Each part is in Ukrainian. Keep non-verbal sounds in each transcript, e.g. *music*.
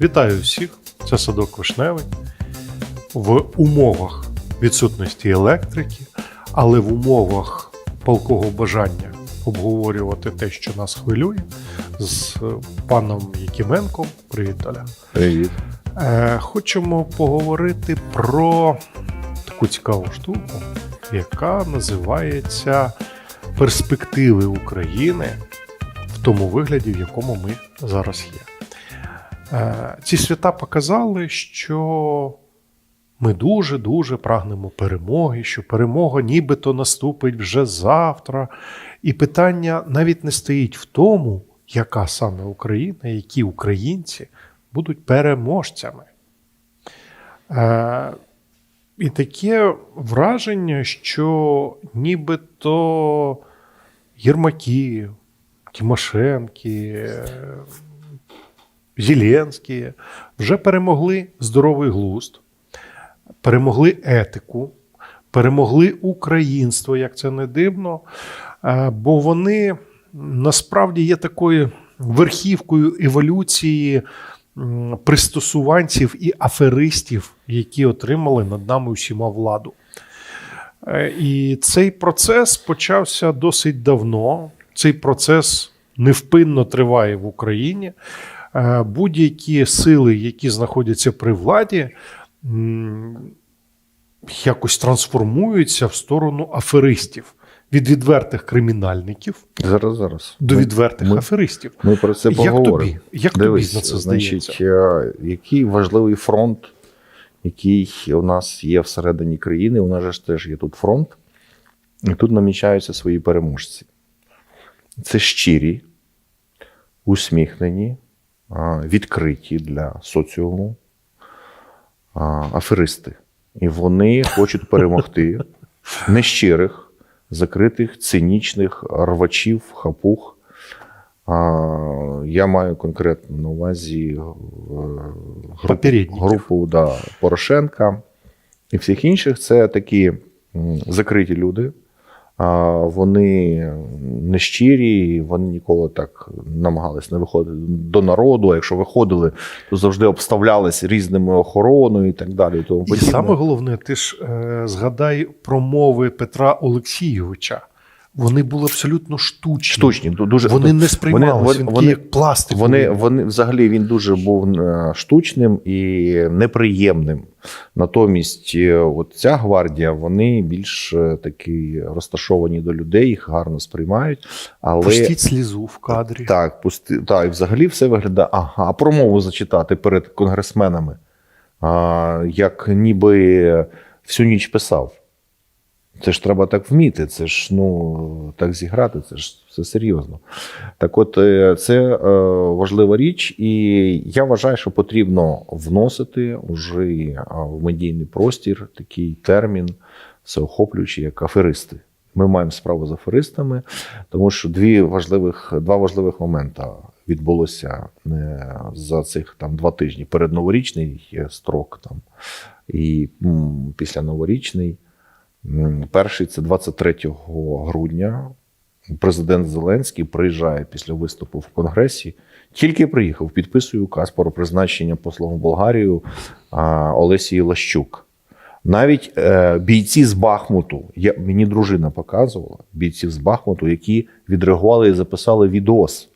Вітаю всіх! Це садок Вишневий. В умовах відсутності електрики, але в умовах палкого бажання обговорювати те, що нас хвилює, з е, паном Якименком. Привіт, Оля. Привіт. Е, Хочемо поговорити про таку цікаву штуку, яка називається перспективи України в тому вигляді, в якому ми зараз є. Е, Ці свята показали, що ми дуже-дуже прагнемо перемоги, що перемога нібито наступить вже завтра. І питання навіть не стоїть в тому, яка саме Україна, які українці будуть переможцями. Е, і таке враження, що нібито Єрмаки, Тимошенки, Зеленські вже перемогли здоровий глузд, перемогли етику, перемогли українство, як це не дивно, е, бо вони насправді є такою верхівкою еволюції пристосуванців і аферистів, які отримали над нами усіма владу. Е, І цей процес почався досить давно. Цей процес невпинно триває в Україні. Е, Будь-які сили, які знаходяться при владі, якось трансформуються в сторону аферистів від відвертих кримінальників Зараз, зараз. до Ми- відвертих ми- аферистів. Ми про це Як тобі? Як Дивись, тобі на це здається? значить, е, який важливий фронт, який у нас є всередині країни. У нас же ж теж є тут фронт, і тут намічаються свої переможці. Це щирі, усміхнені, відкриті для соціуму аферисти. І вони хочуть перемогти *laughs* нещирих, закритих, цинічних рвачів, хапух. Я маю конкретно на увазі е, групу, групу да, Порошенка і всіх інших. Це такі закриті люди. Вони нещирі, вони ніколи так намагались не виходити до народу. А якщо виходили, то завжди обставлялися різними охороною і так далі. І, тому І саме головне, ти ж е, згадай промови Петра Олексійовича. Вони були абсолютно штучні. штучні, дуже Вони не сприймалися вони- вони, вони- як пластик. Вони, вони взагалі він дуже був е, штучним і неприємним. Натомість, е, от ця гвардія, вони більш е, такі розташовані до людей, їх гарно сприймають. Але Пустіть слізу в кадрі. так, пусти, так, і взагалі все виглядає. Ага, а промову зачитати перед конгресменами, а, як ніби всю ніч писав. Це ж треба так вміти, це ж ну так зіграти, це ж все серйозно. Так, от е, це е, важлива річ, і я вважаю, що потрібно вносити вже е, в медійний простір такий термін всеохоплюючий, як аферисти. Ми маємо справу з аферистами, тому що дві важливих, два важливих моменти відбулося за цих там два тижні. Передноворічний строк там і після новорічний. Перший це 23 грудня. Президент Зеленський приїжджає після виступу в Конгресі. Тільки приїхав, підписує указ про призначення послом в Болгарію Олесії Лащук. Навіть е, бійці з Бахмуту, я, мені дружина показувала бійців з Бахмуту, які відреагували і записали відос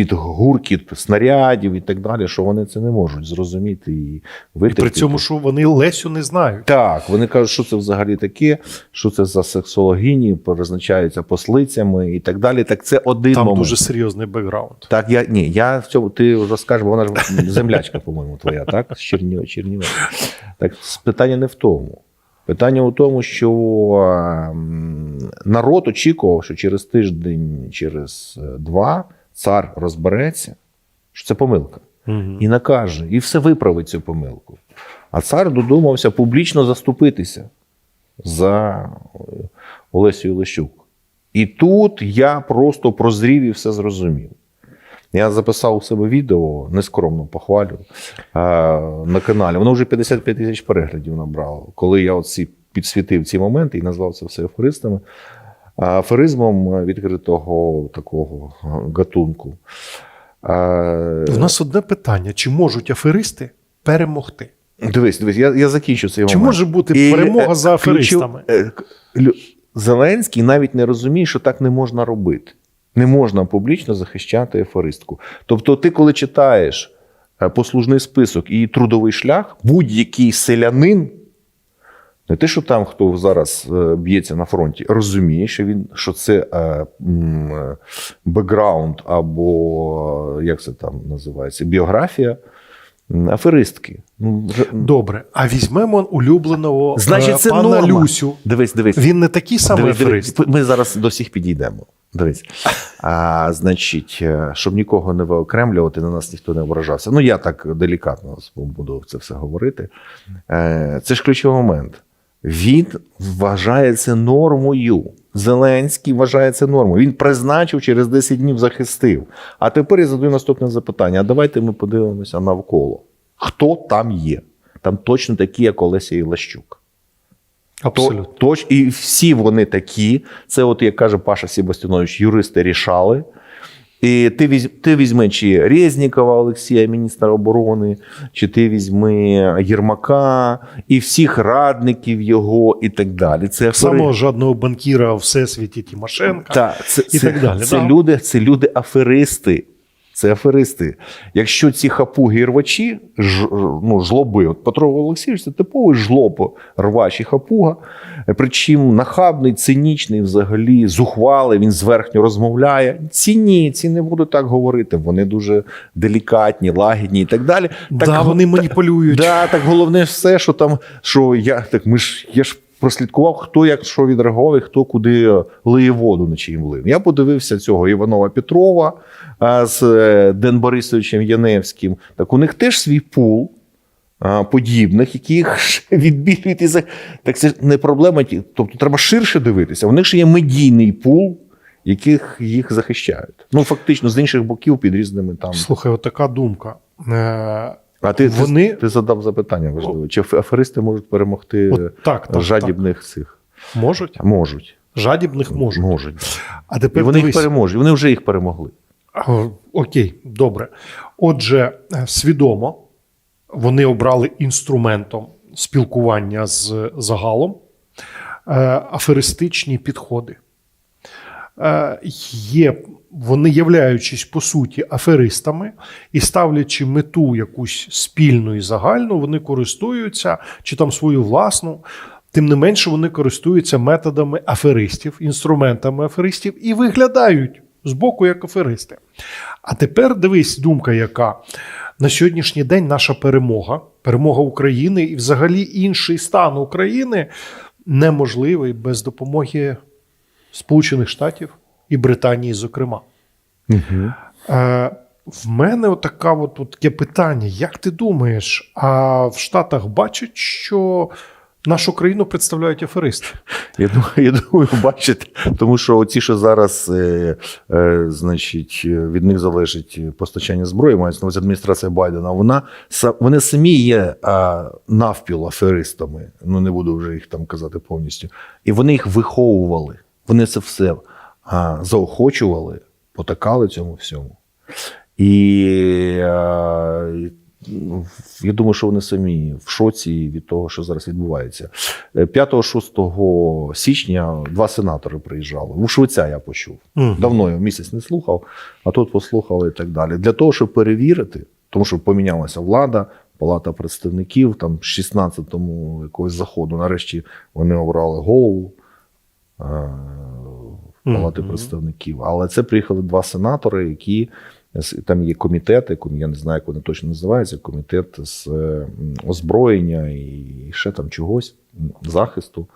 під гуркіт снарядів і так далі, що вони це не можуть зрозуміти і І при цьому, що вони Лесю не знають. Так, вони кажуть, що це взагалі таке, що це за сексологині, призначаються послицями і так далі. Так це один Там момент. дуже серйозний бекграунд. Так, я ні, я в цьому ти розкажеш, бо вона ж землячка, по-моєму, твоя, так? З Чернігова, Чернігова. Так, питання не в тому. Питання у тому, що ем, народ очікував, що через тиждень, через е, два цар розбереться, що це помилка Угу. і накаже, і все виправить цю помилку. А цар додумався публічно заступитися за е, Олесію Лещук. І тут я просто прозрів і все зрозумів. Я записав у себе відео, нескромно похвалю, е, на каналі. Воно вже 55 тисяч переглядів набрало. Коли я оці підсвітив ці моменти і назвав це все афористами, афоризмом відкритого такого гатунку. Е, У нас одне питання: чи можуть аферисти перемогти? Дивись, дивись, я, я закінчу цей Чи може бути перемога е, за аферистами? е, Зеленський навіть не розуміє, що так не можна робити. Не можна публічно захищати аферистку. Тобто, ти, коли читаєш е, послужний список і трудовий шлях, будь-який селянин, не те, що там, хто зараз е, б'ється на фронті, розуміє, що він що це е, е, бекграунд або як це там називається, біографія аферистки. Ну, Добре, а візьмемо улюбленого Значить, це пана норма. Люсю. Дивись, дивись. Він не такий самий Дивись, аферист. дивись, Ми зараз до всіх підійдемо. Дивись. А, значить, щоб нікого не виокремлювати, на нас ніхто не ображався. Ну, я так делікатно буду це все говорити. Це ж ключовий момент. Він вважає це нормою. Зеленський вважає це нормою. Він призначив через 10 днів захистив. А тепер я задаю наступне запитання: а давайте ми подивимося навколо. Хто там є? Там точно такі, як Олеся Ілащук. Абсолютно. То, точ, і всі вони такі. Це, от як каже Паша Себастьянович, юристи рішали. І ти, візь, ти візьми чи Резнікова Олексія, міністра оборони, чи ти візьми Єрмака і всіх радників його, і так далі. Це афери- Самого жадного банкіра у всесвіті Тимошенка. та, це, і це, так далі, Це, да. люди, це люди аферисти. Це аферисти. Якщо ці хапуги і рвачі, ж, ну, жлоби, от Петро Олексійович це типовий жлоб, рвач і хапуга, причому нахабний, цинічний, взагалі, зухвалий, він зверхньо розмовляє. Ці ні, ці не будуть так говорити. Вони дуже делікатні, лагідні і так далі. Так, да, вони маніпулюють. Да, так головне все, що там, що я так ми ж я ж прослідкував, хто як що відреагував, і хто куди е, лиє воду на чиїм млин. Я подивився цього Іванова Петрова з е, Ден Борисовичем Яневським. Так у них теж свій пул. Подібних, яких *laughs* відбілюють за так це не проблема. Тобто треба ширше дивитися. У них ще є медійний пул, яких їх захищають. Ну фактично з інших боків під різними там. Слухай, от така думка. А ти, Вони- ти, ти задав запитання важливе. Чи аферисти можуть перемогти От так, так, жадібних цих? Можуть? Можуть. Жадібних можуть. Можуть. А І тепер вони їх переможуть. Вони вже їх перемогли. Окей, добре. Отже, е, свідомо вони обрали інструментом спілкування з загалом е, аферистичні підходи. Е, Є, вони, являючись по суті аферистами і ставлячи мету якусь спільну і загальну, вони користуються чи там свою власну. Тим не менше, вони користуються методами аферистів, інструментами аферистів і виглядають збоку як аферисти. А тепер дивись, думка, яка на сьогоднішній день наша перемога, перемога України і взагалі інший стан України неможливий без допомоги Сполучених Штатів і Британії, зокрема. Угу. Е, в мене отака от, от таке питання: як ти думаєш, а в Штатах бачать, що нашу країну представляють аферисти? Я думаю, я думаю, бачите, тому що оці, що зараз, е, е, значить, е, від них залежить постачання зброї, мається на увазі адміністрація Байдена, вона вони самі є а, навпіл аферистами. Ну не буду вже їх там казати повністю. І вони їх виховували. Вони це все заохочували, потакали цьому всьому. І а, я думаю, що вони самі в шоці від того, що зараз відбувається. 5-6 січня два сенатори приїжджали. У Швеця я почув. Мгм. Давно я місяць не слухав, а тут послухали і так далі. Для того, щоб перевірити, тому що помінялася влада, палата представників, там 16-му якогось заходу, нарешті вони обрали голову. Е, Палати Мгм. представників. Але це приїхали два сенатори, які там є комітети, ком- я не знаю, як вони точно називаються. Комітет з озброєння і ще там чогось, захисту.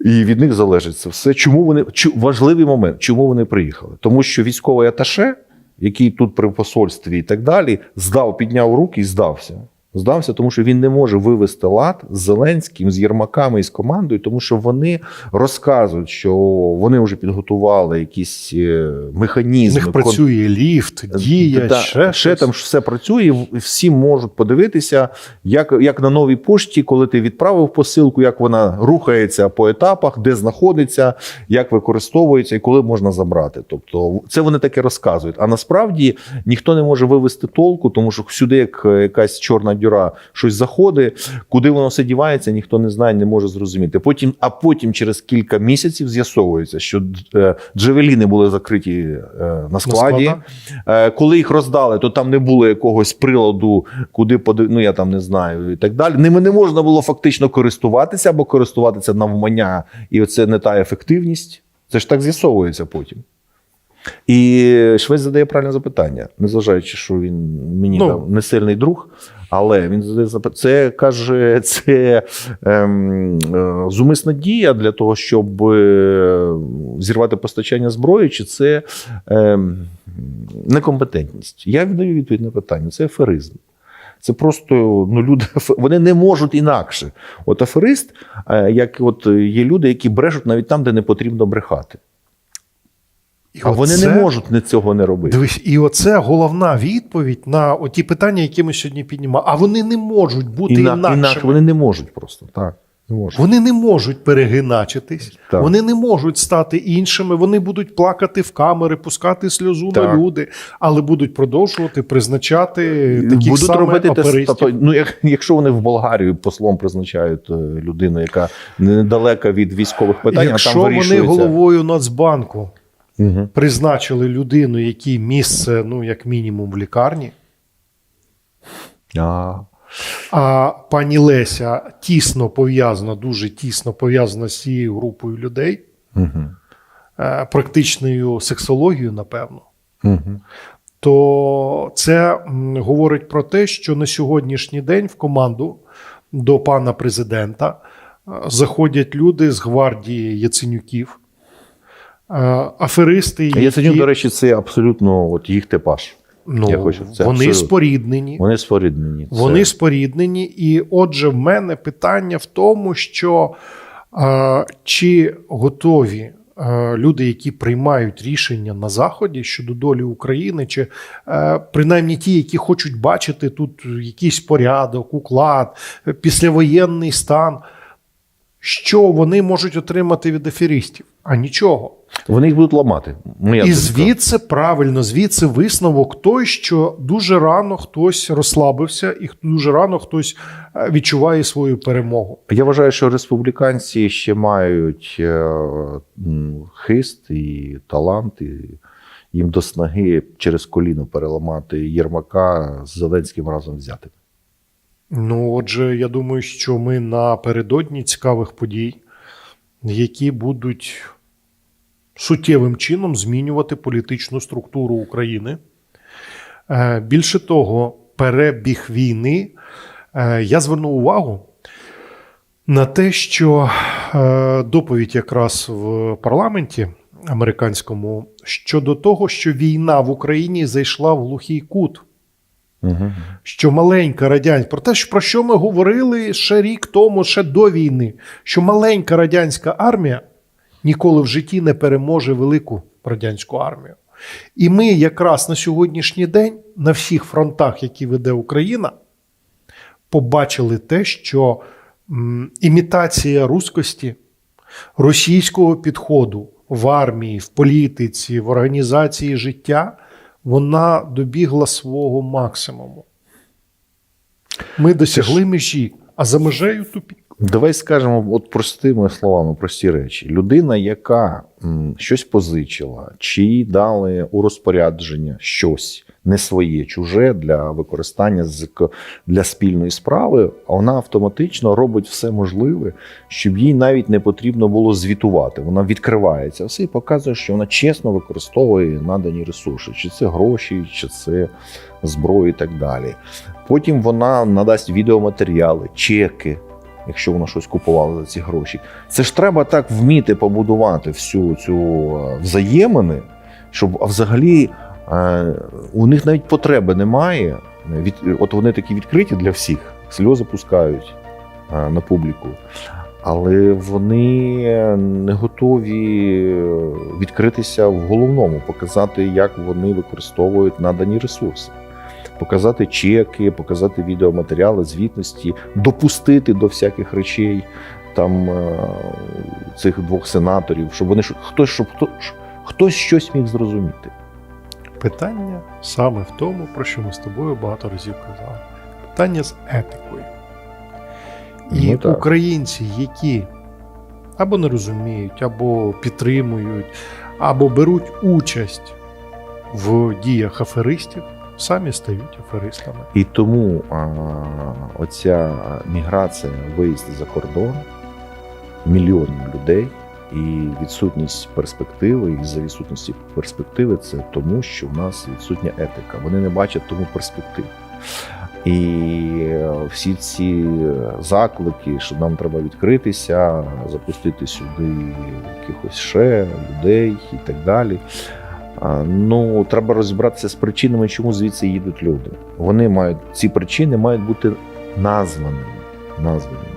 І від них залежить це все. Чому вони важливий момент, чому вони приїхали? Тому що військовий аташе, який тут при посольстві і так далі, здав, підняв руки і здався. Здався, тому що він не може вивести лад з Зеленським, з Єрмаками і з командою, тому що вони розказують, що вони вже підготували якісь е, механізми. них працює ліфт, дія, Та, ще, ще там все працює, і всі можуть подивитися, як, як на новій пошті, коли ти відправив посилку, як вона рухається по етапах, де знаходиться, як використовується і коли можна забрати. Тобто, це вони таке розказують. А насправді ніхто не може вивести толку, тому що сюди, як е, якась чорна дюра, щось заходить, куди воно все дівається, ніхто не знає, не може зрозуміти. Потім, а потім, через кілька місяців, з'ясовується, що е, джевеліни були закриті е, на складі. Е, Коли їх роздали, то там не було якогось приладу, куди подив... ну я там не знаю, і так далі. Ними не можна було фактично користуватися або користуватися навмання, і це не та ефективність. Це ж так з'ясовується потім. І Швець задає правильне запитання, незважаючи, що він мені Ну. там не сильний друг, але він. Це каже, *laughs* це ем, е, зумисна дія для того, щоб е, зірвати постачання зброї, чи це ем, некомпетентність? Я віддаю відповідь на питання. Це аферизм. Це просто ну, люди *laughs* вони не можуть інакше. От аферист, е, як от є люди, які брешуть навіть там, де не потрібно брехати. І А вони оце- не можуть не цього не робити. Дивись, і оце головна відповідь на ті питання, які ми сьогодні піднімали. А вони не можуть бути Іна, інакшими. інакше вони не можуть просто. Так, не можуть. Вони не можуть перегиначитись, Так. вони не можуть стати іншими, вони будуть плакати в камери, пускати сльозу Так. на люди, але будуть продовжувати призначати таких Будуть саме робити те, тобто, ну, як, якщо вони в Болгарію послом призначають е, людину, яка недалека від військових питань, а Якщо там вони головою Нацбанку Угу. призначили людину, якій місце, ну як мінімум, в лікарні, А, а пані Леся тісно пов'язана, дуже тісно пов'язана з цією групою людей, угу. практичною сексологією, напевно. Угу. то це говорить про те, що на сьогоднішній день в команду до пана президента е, заходять люди з гвардії Яценюків, аферисти, які, Яценюк, до речі, це абсолютно от їх типаж. ну, я хочу, це вони абсолютно. споріднені. Вони споріднені. Це- Вони споріднені, і отже, в мене питання в тому, що е, чи готові е, люди, які приймають рішення на Заході щодо долі України, чи е, принаймні ті, які хочуть бачити тут якийсь порядок, уклад, післявоєнний стан, що вони можуть отримати від аферістів? А нічого. Вони їх будуть ламати. Моя І звідси правильно, звідси висновок той, що дуже рано хтось розслабився, і дуже рано хтось е, відчуває свою перемогу. Я вважаю, що республіканці ще мають е, хист і талант, і їм до снаги через коліно переламати Єрмака з Зеленським разом взяти. Ну, отже, я думаю, що ми напередодні цікавих подій, які будуть суттєвим чином змінювати політичну структуру України. Е, Більше того, перебіг війни е, я звернув увагу на те, що е, доповідь якраз в парламенті американському щодо того, що війна в Україні зайшла в глухий кут Угу. що маленька радянська, про те, про що ми говорили ще рік тому, ще до війни, що маленька радянська армія ніколи в житті не переможе велику радянську армію. І ми якраз на сьогоднішній день на всіх фронтах, які веде Україна, побачили те, що імітація руськості, російського підходу в армії, в політиці, в організації життя, вона добігла свого максимуму. Ми досягли межі, а за межею тупік. Давай скажемо от простими словами, прості речі. Людина, яка м, щось позичила, чи їй дали у розпорядження щось не своє, чуже для використання для спільної справи, вона автоматично робить все можливе, щоб їй навіть не потрібно було звітувати. Вона відкривається все і показує, що вона чесно використовує надані ресурси, чи це гроші, чи це зброю і так далі. Потім вона надасть відеоматеріали, чеки якщо вона щось купувала за ці гроші. Це ж треба так вміти побудувати всю цю е, взаємини, щоб а взагалі у них навіть потреби немає от вони такі відкриті для всіх, сльози пускають на публіку, але вони не готові відкритися в головному, показати, як вони використовують надані ресурси. Показати чеки, показати відеоматеріали, звітності, допустити до всяких речей там е, цих двох сенаторів, щоб вони хтось, щоб хто, хтось щось міг зрозуміти. Питання саме в тому, про що ми з тобою багато разів казали. Питання з етикою. І Ну, українці, які або не розуміють, або підтримують, або беруть участь в діях аферистів, самі стають аферистами. І тому а, оця міграція, виїзд за кордон мільйонів людей і відсутність перспективи, і за відсутності перспективи це тому, що в нас відсутня етика. Вони не бачать тому перспектив. І е, всі ці заклики, що нам треба відкритися, запустити сюди якихось ще людей і так далі. Ну, треба розібратися з причинами, чому звідси їдуть люди. Вони мають ці причини мають бути названими. названими.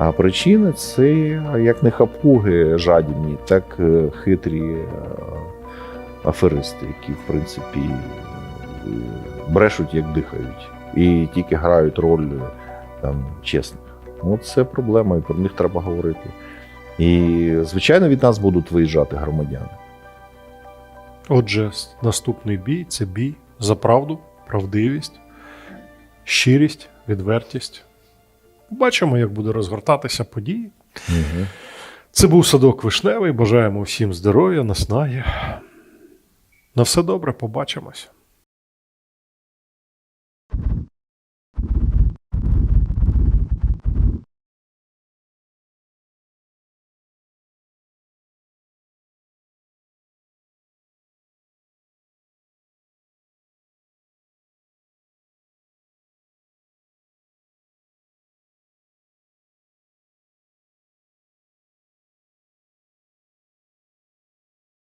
А причини це як не хапуги жадібні, так е, хитрі е, аферисти, які, в принципі, е, брешуть, як дихають, і тільки грають роль там, чесних. Ну, це проблема, і про них треба говорити. І, звичайно, від нас будуть виїжджати громадяни. Отже, наступний бій це бій за правду, правдивість, щирість, відвертість. Побачимо, як буде розгортатися події. Угу. Це був садок вишневий. Бажаємо всім здоров'я, наснаги. На все добре, побачимось.